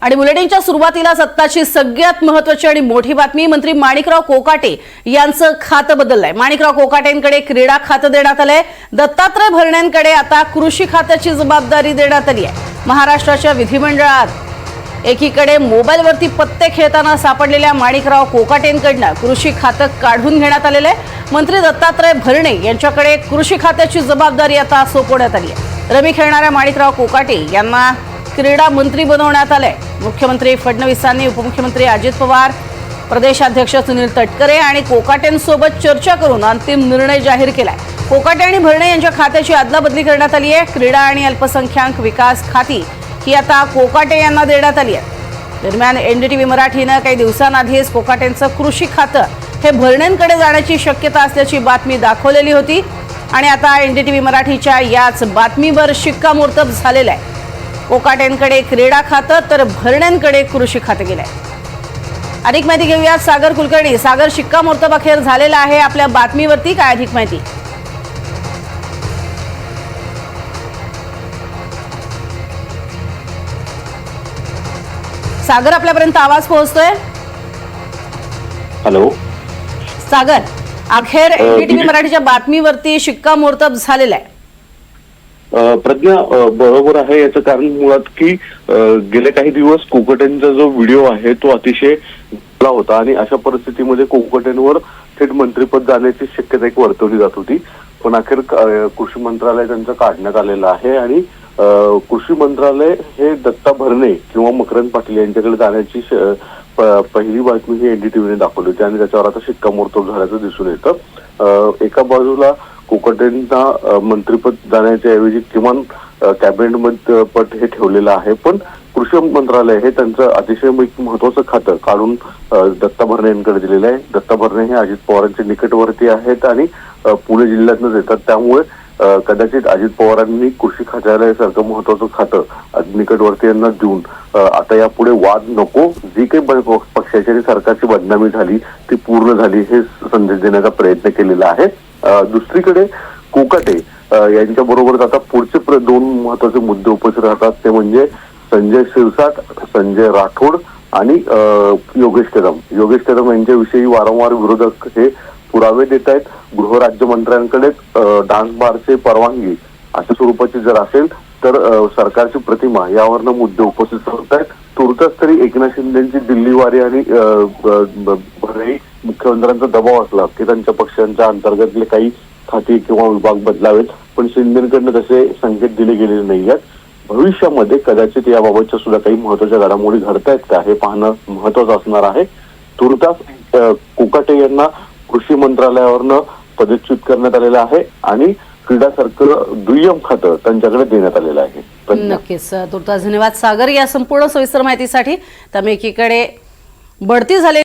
आणि बुलेटिनच्या सुरुवातीला सत्ताची सगळ्यात महत्वाची आणि मोठी बातमी मंत्री माणिकराव कोकाटे यांचं खातं बदललंय. माणिकराव कोकाटेंकडे क्रीडा खातं देण्यात आलंय. दत्तात्रय भरण्यांकडे आता कृषी खात्याची जबाबदारी देण्यात आली आहे. महाराष्ट्राच्या विधिमंडळात एकीकडे मोबाईलवरती पत्ते खेळताना सापडलेल्या माणिकराव कोकाटेंकडनं कृषी खातं काढून घेण्यात आलेलं आहे. मंत्री दत्तात्रय भरणे यांच्याकडे कृषी खात्याची जबाबदारी आता सोपवण्यात आली आहे. रमी खेळणाऱ्या माणिकराव कोकाटे यांना क्रीडा मंत्री बनवण्यात आलंय. मुख्यमंत्री फडणवीसांनी उपमुख्यमंत्री अजित पवार प्रदेशाध्यक्ष सुनील तटकरे आणि कोकाटेंसोबत चर्चा करून अंतिम निर्णय जाहीर केलाय. कोकाटे आणि भरणे यांच्या खात्याची अदलाबदली करण्यात आली आहे. क्रीडा आणि अल्पसंख्याक विकास खाती ही आता कोकाटे यांना देण्यात आली आहे. दरम्यान एनडीटीव्ही मराठीनं काही दिवसांआधीच कोकाटेंचं कृषी खातं हे भरणेंकडे जाण्याची शक्यता असल्याची बातमी दाखवलेली होती. आणि आता एनडीटीव्ही मराठीच्या याच बातमीवर शिक्कामोर्तब झालेलं आहे. कोकाटेंकडे क्रीडा खातं तर भरणेंकडे कृषी खातं गेलंय. अधिक माहिती घेऊयात सागर कुलकर्णी. सागर शिक्कामोर्तब अखेर झालेला आहे आपल्या बातमीवरती. काय अधिक माहिती? सागर आपल्यापर्यंत आवाज पोहोचतोय? हॅलो. सागर अखेर एनडीटीव्ही मराठीच्या बातमीवरती शिक्कामोर्तब झालेला आहे. प्रज्ञा बरोबर आहे याचं कारण मुळात की गेले काही दिवस कोकटेंचा जो व्हिडिओ आहे तो अतिशय चांगला होता आणि अशा परिस्थितीमध्ये कोकटेंवर थेट मंत्रिपद जाण्याची शक्यता एक वर्तवली जात होती. पण अखेर कृषी मंत्रालय त्यांचं काढण्यात आलेलं आहे आणि कृषी मंत्रालय हे दत्ता भरणे किंवा मकरंद पाटील यांच्याकडे जाण्याची श- प- पहिली बातमी ही एनडीटीव्हीने दाखवली होती आणि त्याच्यावर आता शिक्कामोर्तब झाल्याचं दिसून येतं. एका बाजूला कोकटेंना मंत्रीपद मंत्रिपद जाण्याच्या ऐवजी किमान कॅबिनेट पद हे ठेवलेलं आहे. पण कृषी मंत्रालय हे त्यांचं अतिशय एक महत्वाचं खातं काढून दत्ता भरणे यांकडे दिलेलं आहे. दत्ता भरणे हे अजित पवारांचे निकटवर्ती आहेत आणि पुणे जिल्ह्यातनंच येतात. त्यामुळे कदाचित अजित पवारांनी कृषी खात्यालयासारखं महत्वाचं खातं निकटवर्तीयांना निकटवर्ती यांना देऊन आता यापुढे वाद नको. जी काही पक्षाची आणि सरकारची बदनामी झाली ती पूर्ण झाली हे संदेश देण्याचा प्रयत्न केलेला आहे. दुसरीकडे कोकाटे यांच्या बरोबरच आता पुढचे प्र- दोन महत्त्वाचे मुद्दे उपस्थित राहतात. ते म्हणजे संजय शिरसाट संजय राठोड आणि योगेश कदम. योगेश कदम यांच्याविषयी वारंवार विरोधक हे पुरावे देत आहेत. गृहराज्यमंत्र्यांकडे डान्स बारचे परवानगी अशा स्वरूपाची जर असेल तर सरकारची प्रतिमा यावरनं मुद्दे उपस्थित होत आहेत. तुर्तास तरी एकनाथ शिंदेची दिल्लीवारी आणि अ, मुख्यमंत्र्यांचा दबाव असला की त्यांच्या पक्षांच्या अंतर्गतले काही खाती किंवा विभाग बदलावेत. पण शिंदेकडनं तसे संकेत दिले गेलेले नाही आहेत भविष्यामध्ये कदाचित याबाबतच्या सुद्धा काही महत्त्वाच्या घडामोडी घडतायत का हे पाहणं महत्वाचं असणार आहे. तुर्तास अ, कोकाटे यांना कृषी मंत्रालयावरनं पदच्युत करण्यात आलेलं आहे आणि क्रीडा सर्कल दुय्यम खातं त्यांच्याकडे देण्यात आलेलं आहे. नक्कीच. तुर्तास धन्यवाद. सागर या संपूर्ण सविस्तर माहितीसाठी त्यामुळे एकीकडे बढती झाले